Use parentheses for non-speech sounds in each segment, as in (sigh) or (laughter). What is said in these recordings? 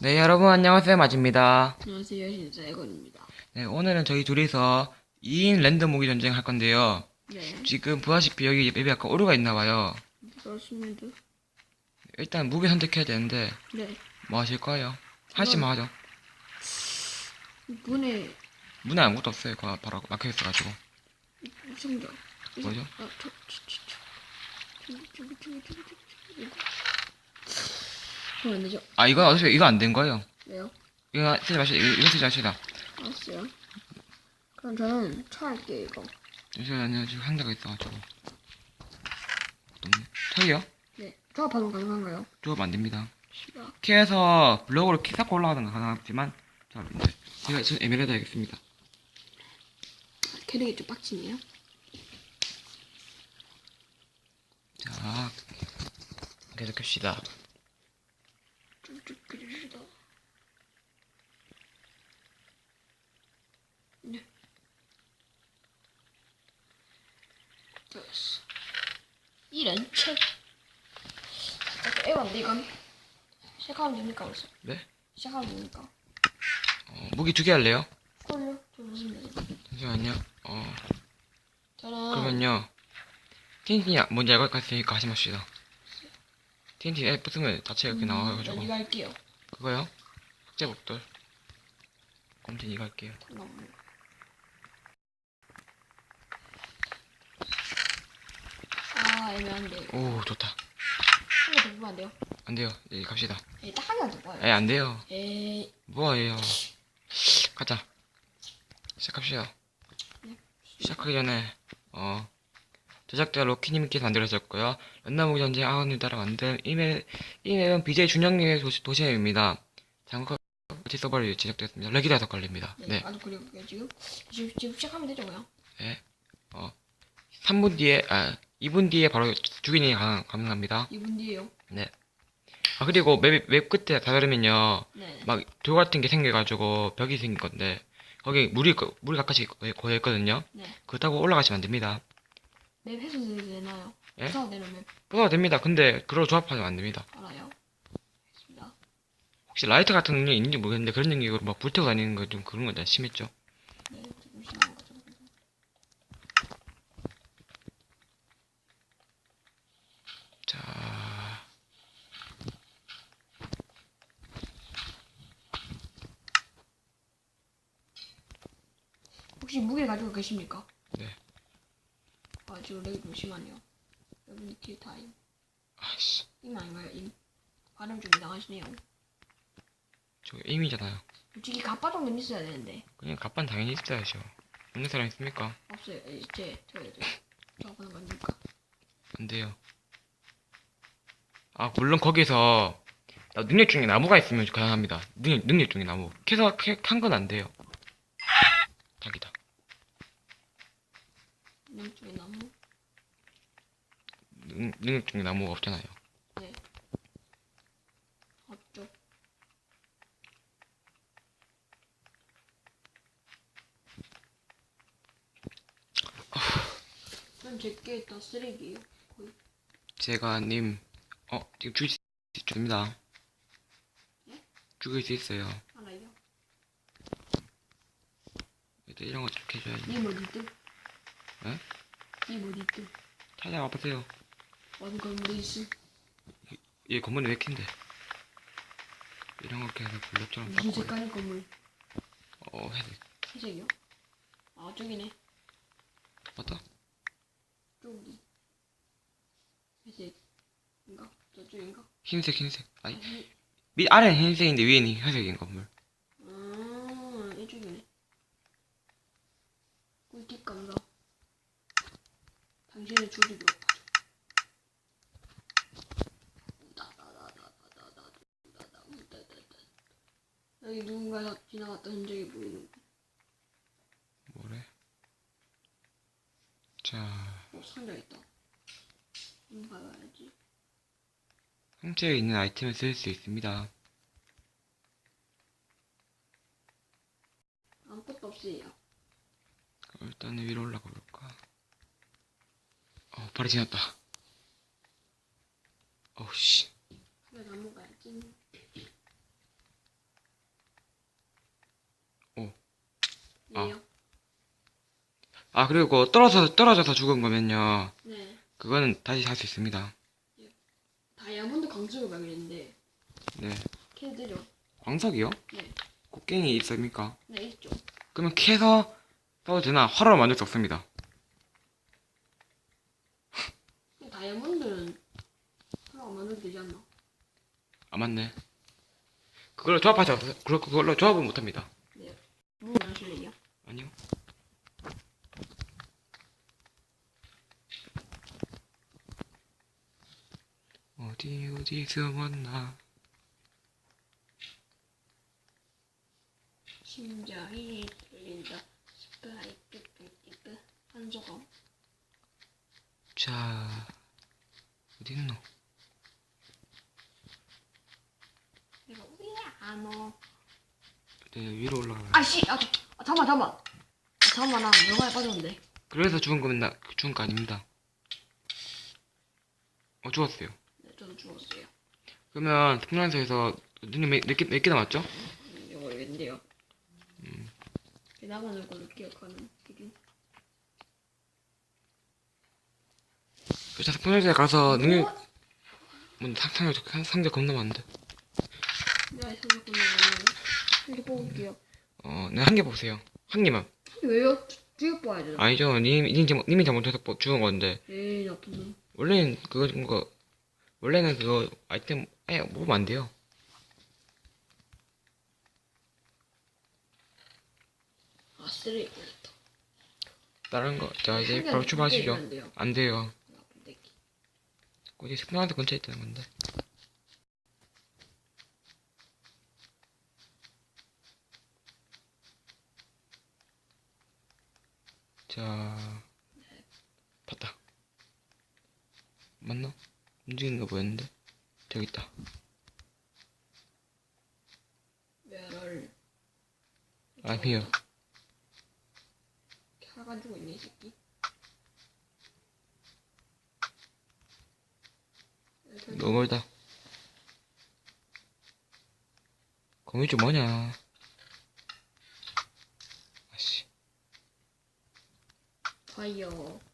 네, 여러분 안녕하세요. 마지입니다. 안녕하세요 신사이건입니다 네, 오늘은 저희 둘이서 2인 랜덤 무기 전쟁 할 건데요. 네 지금 보다시피 여기 맵에 약간 오류가 있나 봐요. 그렇습니다 일단 무기 선택해야 되는데 네 뭐 하실 거예요? 하시면 하죠. 문에 문에 아무것도 없어요. 그거 바로 막혀 있어가지고. 상자 뭐죠? 아, 저, 저, 저, 저. 저기 저기 저기 저기 저기 이거 그럼 안 되죠? 아, 이건 어차피 이거 안 된 거예요. 왜요? 이거 쓰지 마시다. 이거, 이거 쓰지 마시다. 알았어요 그럼 저는 차 할게요 이거 잠시만요. 지금 상자가 있어가지고. 없네. 턱이요? 네 조합하면 가능한가요? 조합 안 됩니다. 키에서 블록으로 키 쌓고 올라가는 건 가능하지만 자, 이제 제가 지금 에메랄드 하겠습니다. 캐릭이 좀 빡치네요 자, 계속 캡시다. 그립시다 네 됐어 이런 책 자, 에반데 이건 시작하면 됩니까 벌써? 네? 시작하면 됩니까? 어, 무기 두 개 할래요? 그걸요? 좀 좋습니다 잠시만요. 어, 저는 그러면요. TNT 뭔지 알고 갔으니까 하시 맙시다. TNT 에 붙으면 자체가 이렇게 나와가지고. 음, 이거 할게요 그거요? 흑제복돌. 곰진 이거 할게요. 잠깐만요. 아 애매한데 오, 좋다. 한개 더 보면 안 돼요? 안 돼요. 이제 갑시다. 에이 딱한 개만 더 봐요 에, 안 돼요. 에이 뭐예요? 가자. 시작합시다. 네. 시작하기 전에, 어, 제작자 로키님께서 만들어졌고요. 랜덤무기 전쟁 아웃을 따라 만든 이 맵, 이 맵은 BJ 준영님의 도시, 도시맵입니다. 장거 같이 서버를 제작되었습니다. 렉이 다섯 걸립니다. 네, 네. 아주 그리고 지금 지금 지금 시작하면 되죠 뭐요? 네. 어, 3분 뒤에, 아, 2분 뒤에 바로 가능, 가능합니다. 2분 뒤에요 네. 아, 그리고 맵, 맵 끝에 다다르면요. 네 막 돌 같은 게 생겨가지고 벽이 생긴 건데 거기 물이 거- 물이 가까이 고여- 고여 있거든요. 네. 그거 타고 올라가시면 안 됩니다. 맵 해소도 되나요? 예? 해소가 되는 맵 뽑아도 됩니다. 근데 그걸 조합하면 안 됩니다. 알아요 알겠습니다 혹시 라이터 같은 능력이 있는지 모르겠는데 그런 능력으로 막 불태워 다니는 거 좀 그런 건 심했죠. 네 조금 심한 거죠 자, 혹시 무게 가지고 계십니까? 렉이 좀 심하네요 여러분 킬 타임 아씨, 임 아닌가요 임 발음 좀 이상하시네요 저 에임이잖아요. 솔직히 가빠 정도는 있어야 되는데 그냥 갑반 당연히 있어야죠. 없는 사람 있습니까? 없어요. 에, 제, 저, 저, 저 하는 겁니까? 안 돼요. 아, 물론 거기서 나 능력 중에 나무가 있으면 가능합니다. 능력, 능력 중에 나무. 캐서 캔건 안 돼요. 닭이다. 양쪽에 나무? 능, 능력 중에 나무가 없잖아요. 네. 앞쪽. 난 제게 다 쓰레기예요. 거의. 제가 님, 어, 지금 죽일 수 있습니다. 네? 죽일 수 있어요. 알아요. 일단 이런 거좀 해줘야지. 님 어디 있든? 네? 님 어디 있든? 찾아와 보세요. 건물에 있음? 얘 건물이 왜 킨데? 이런 거 계속 블록처럼 무슨. 색깔의 건물? 어, 회색. 회색이요? 아, 저기네. 맞다? 저기. 회색인가? 저쪽인가? 흰색, 흰색. 아니, 아니, 밑, 아래는 흰색인데 위에는 회색인 건물. 아, 이쪽이네. 꿀팁 감사. 당신의 조리로 여기 누군가 지나갔던 흔적이 보이는 뭐래? 자, 어, 상자 있다. 한번 가봐야지. 상체에 있는 아이템을 쓸 수 있습니다. 아무것도 없어요. 어, 일단 위로 올라가 볼까? 어, 발이 지났다. 어우, 씨. 그래, 넘어가야지. 아, 그리고 떨어져서, 떨어져서 죽은 거면요. 네. 그거는 다시 살 수 있습니다. 다이아몬드 강수를 발견했는데 네. 되죠? 광석이요? 네. 곡괭이 있습니까? 네 있죠. 그러면 캐서 써도 되나? 화로를 만들 수 없습니다. 다이아몬드는 안 만들어도 되지 않나? 아, 맞네. 그걸로 조합하지? 그걸- 그걸로 조합은 못합니다. 네. 물을 하실래요? 아니요. 어디 어디 숨었나? 심장이 들린다. 스파이크 삐삐크 한 조각. 자 있노? 내가 왜안 와? 네, 위로 올라가. 아씨, 아, 자- 아 잠만 잠만. 아, 잠만 나 명화에 빠졌는데. 그래서 죽은 거면 나 죽은 거 아닙니다. 어 죽었어요. 그러면 풍란소에서 눈이 몇개 몇 개 남았죠? 음, 이거 모르겠는데요. 음. 나가는 걸로 기억하는 기준. 그래서 풍란소에 가서 능력 어? 뭐 상상력 상- 상대 겁나 많은데. 내가 생각 보면 이렇게 뽑을게요. 어, 네 한 개 보세요. 한 개만. 왜요? 뒤에 봐야 되나? 아니죠. 님, 님, 잘못- 님이 잘못해서 뭐 죽은 건데. 에이 나쁜 놈. 원래는 그거, 그거, 원래는 그거 아이템, 아예 먹으면 안 돼요. 아 쓰레기 걸렸다. 다른 거. 자, 이제 한 바로 출발하시죠. 안 돼요. 안 돼요. 나쁜 새끼. 어디 스프라운드 근처에 있다는 건데. 자, 봤다. 맞나? 움직이는 거 보였는데? 저기 있다. 왜를 아니요. 켜가지고 있네 이 새끼. 너무 멀다. 거미줄 뭐냐? 아씨, 파이어.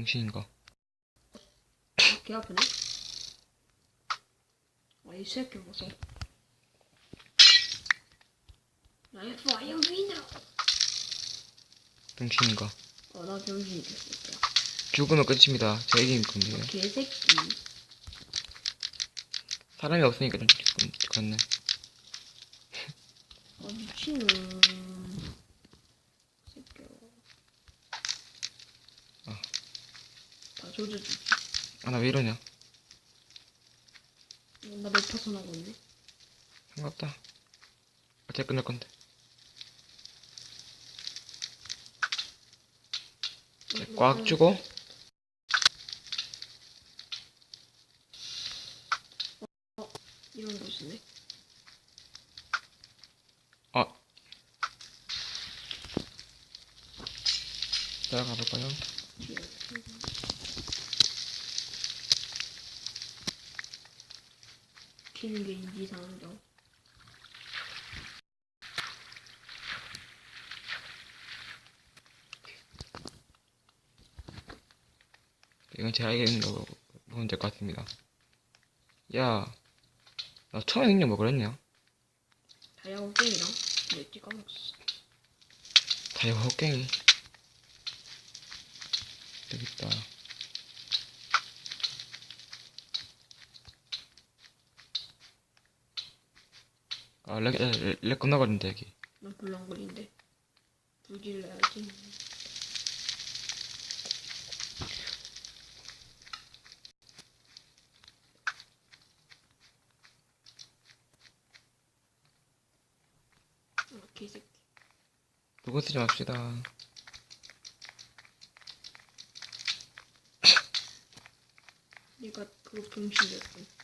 병신인가? 아, 개 아프네. 아, 이 새끼 보소. 나의 파이어 위너. 병신인가? 어, 나 병신이 됐을 거야. 죽으면 끝입니다. 저 이긴 겁니다. 개새끼. 사람이 없으니까 좀 죽- 죽었네. 아, 미친놈. 새끼야. 아. 다 조져주지. 아, 나 왜 이러냐? 나 높아서 나고 있네. 상관없다. 어차피 끝날 건데. 자, 꽉 주고. 이런 거 있네. 아. 따라가 볼까요? 키는 게 인지상정. 이건 제가 알겠는 거 보면 될 것 같습니다. 야, 나 처음에 능력 뭐 그랬냐? 다이아고 게임이랑 뭐였지 까먹었어. 다이아 호갱이. 있다. 아, 렉, 렉, 렉 겁나 거린다, 여기. 난 불렁거린데. 불 질러야지. 어, 개새끼. 그거 쓰지 맙시다. 내가 그거 병신이었어.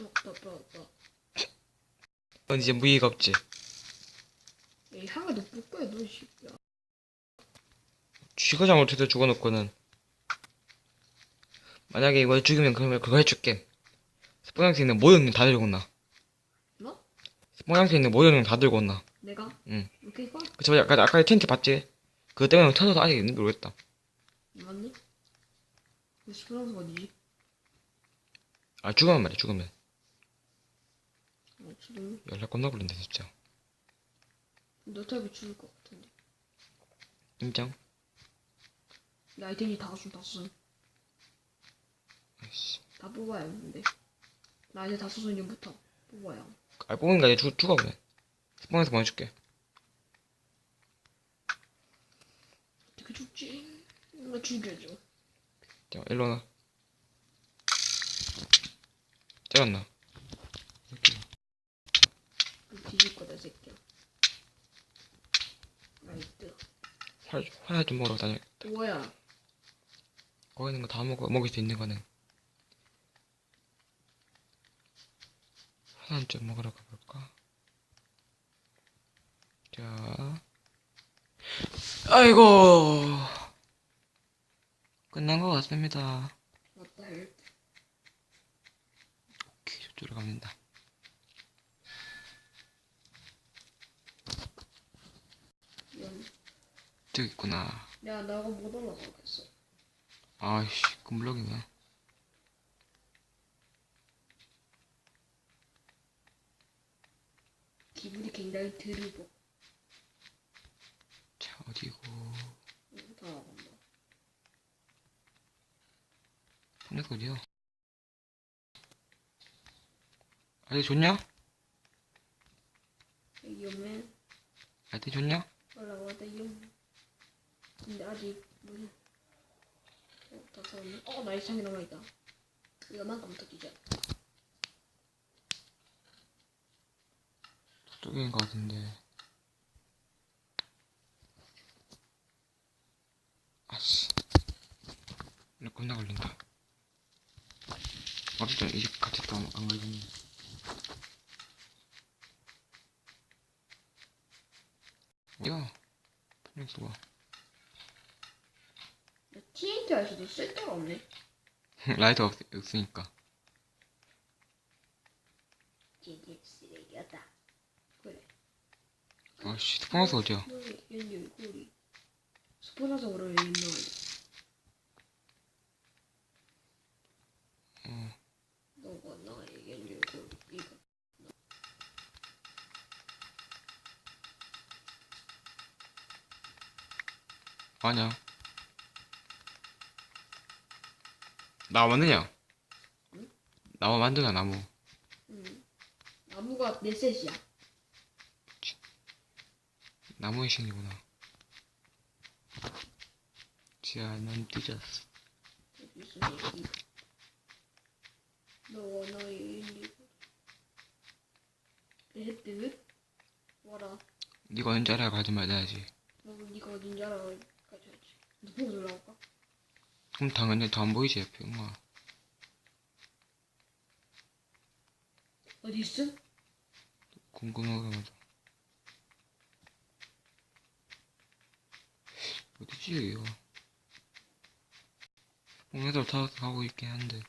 어, 나, 나, 나. 넌 이제 무의가 없지. 야, 이 향을 너뿔 거야, 너, 이 새끼야. 쥐가 잘못해서 죽어놓고는 만약에 이걸 죽이면 그러면 그거 해줄게 스포장스에 있는 모든 놈다 들고 온나 뭐? 스포장스에 있는 모든 놈다 들고 온나 내가? 응. 봐. 그쵸 아까 아까 텐트 봤지? 그것 때문에 터져서 아직 있는지 모르겠다 맞네. 그 스프랑스 어디지? 아 죽으면 말이야 죽으면 어, 지금 연락 겁나 걸린다 진짜 너 어차피 죽을 것 같은데. 인정? 내 아이템이 다 쓴, 다 쓴. 아이씨 다 뽑아야 하는데. 나 이제 다 써서 전부터 뽑아야. 함. 아 뽑으니까 이제 죽, 죽어 그래 스포장스 보내줄게 어떻게 죽지? 나 죽여줘. 자 일로 와나 째렸나 그 뒤질 거다, 이 새끼야. 나이트. 활, 활좀 먹으러 다녀 뭐야? 거기 있는 거 다 먹어 먹을 수 있는 거는 하나 좀 먹으러 가볼까? 자, 아이고 끝난 것 같습니다. 맞다, 헬. 오케이, 저쪽으로 갑니다. 미안. 저기 있구나. 내가 나가 못 올라가겠어. 아이씨, 금블럭이네. 기분이 굉장히 드르고. 자, 어디고? 응, 다 나간다. 보내고 어디야? 아들 좋냐? 여기 오면 아들 좋냐? 올라가다요. 근데 아직 뭐야? 어, 다 썼네. 어, 나 이상이 남아있다. 이거만큼 터지자. 저쪽인 것 같은데. 아씨. 이거 겁나 걸린다. 어쨌든 이집 같이 또안 걸리니. 야, 그냥 쏘아. TNT 할 수도 쓸 데가 없네. 라이터 없, 없으니까. TNT 쓰레기였다. 그래. 아씨, 스포너스 어디야? 연결, 꼬리. 스포나서 그러면 유명하다. 어, 너가 나의 연결, 꼬리. 이거. 아니야. 나와 만드냐? 응? 나와 만드냐, 나무. 응. 나무가 내 셋이야. 나무의 신이구나. 지아? 너와 나의 연결, 꼬리. 헤드? 와라. 네가 언제 알아 가지 말아야지. 너 니가 어딘지 알아? 가져야지. 너 보고 올라갈까? 그럼 당연히 더 안 보이지, 옆에, 엄마. 어디 있어? 궁금하게마다. 어디지, 여기가? 동네들 다 가고 있긴 한데.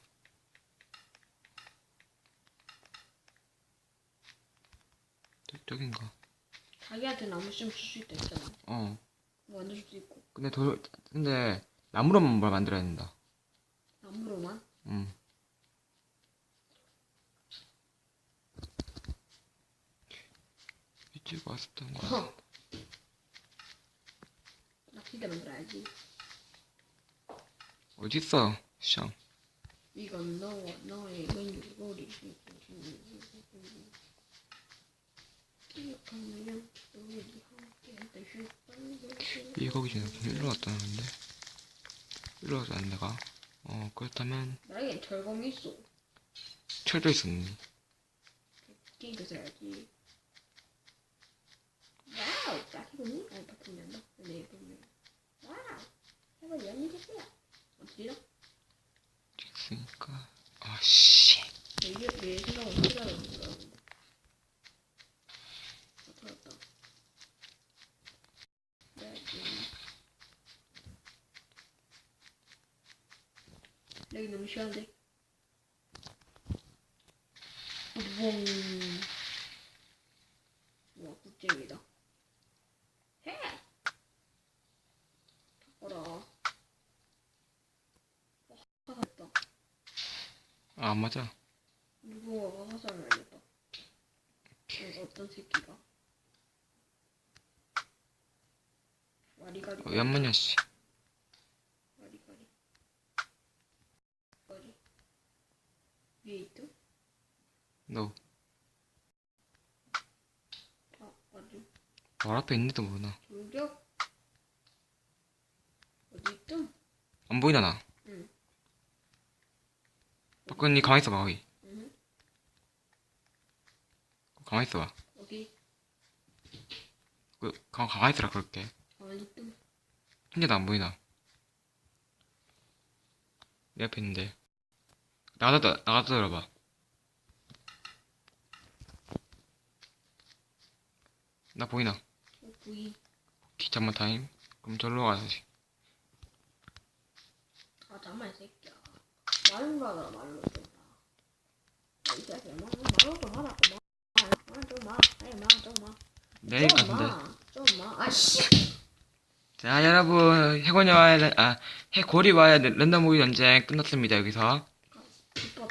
저쪽인가? 자기한테 나무 좀 줄 수 있다 했잖아. 어. 만들 수도 있고. 근데 도, 근데, 나무로만 뭘 만들어야 된다. 나무로만? 응. 이쪽 왔었던 거. 허. (laughs) 나 피대 만들어야지. 어딨어, 샹. 이건 너와 너의 연결고리. 기억하면 우리 함께 다시 이 거기 전에 일로 왔다 는데 일로 와서 안 내가 어 그렇다면 나에겐 절검이 있어. 철도 있었니 게임도 써야지. 와우, 딱 해보니? 아니, 바꾸면 한다. 네, 보면. 와우, 해봐, 연기 됐어요. 어디라? 있으니까 아씨 이게 내 생각은 어떻게 하는 줄 알았는데. 아, 터졌다. 네, 음. 만들기 너무 쉬운데. 봉. 와, 굿잼이다. 해! 바꿔라. 와, 화났다. 아, 안 맞아. 누구가 화살을 날렸다. 어, 어떤 새끼가. 와리가리. 왜안 맞냐, 씨. 와리가리. 와리. 위에 있죠? 너, 아, 아주. 바로 앞에 있는데도 모르나. 돌격. 어디 있죠? 안 보이나, 나? 응. 박근니 가만히 있어봐, 거기. 응. 가만히 있어봐. 어디? 그, 가, 가만히 있어라, 그렇게. 가만히 있죠? 혼자도 안 보이나. 내 앞에 있는데. 나가다, 나가다 들어봐. 나 보이나? 어, 부이. 기 잠만 타임. 그럼 절로 가야지. 아, 잠만, 이 새끼야. 말로 하더라, 말로 좀. 아, 이 새끼야, 말, 말로 좀 하라고, 말. 말좀 마. 아니, 마, 좀 마. 내일 좀 같은데. 마. 좀 마. 아, 씨. 자, 여러분, 해고녀와의, 아, 해고리와의 랜덤 무비 전쟁 끝났습니다, 여기서.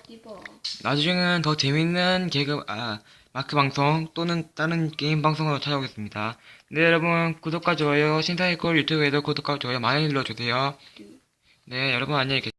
띠뻐. 나중에는 더 재밌는 개그, 아, 마크 방송 또는 다른 게임 방송으로 찾아오겠습니다. 네, 여러분, 구독과 좋아요, 신사의골 유튜브에도 구독과 좋아요 많이 눌러주세요. 네, 여러분 안녕히 계세요.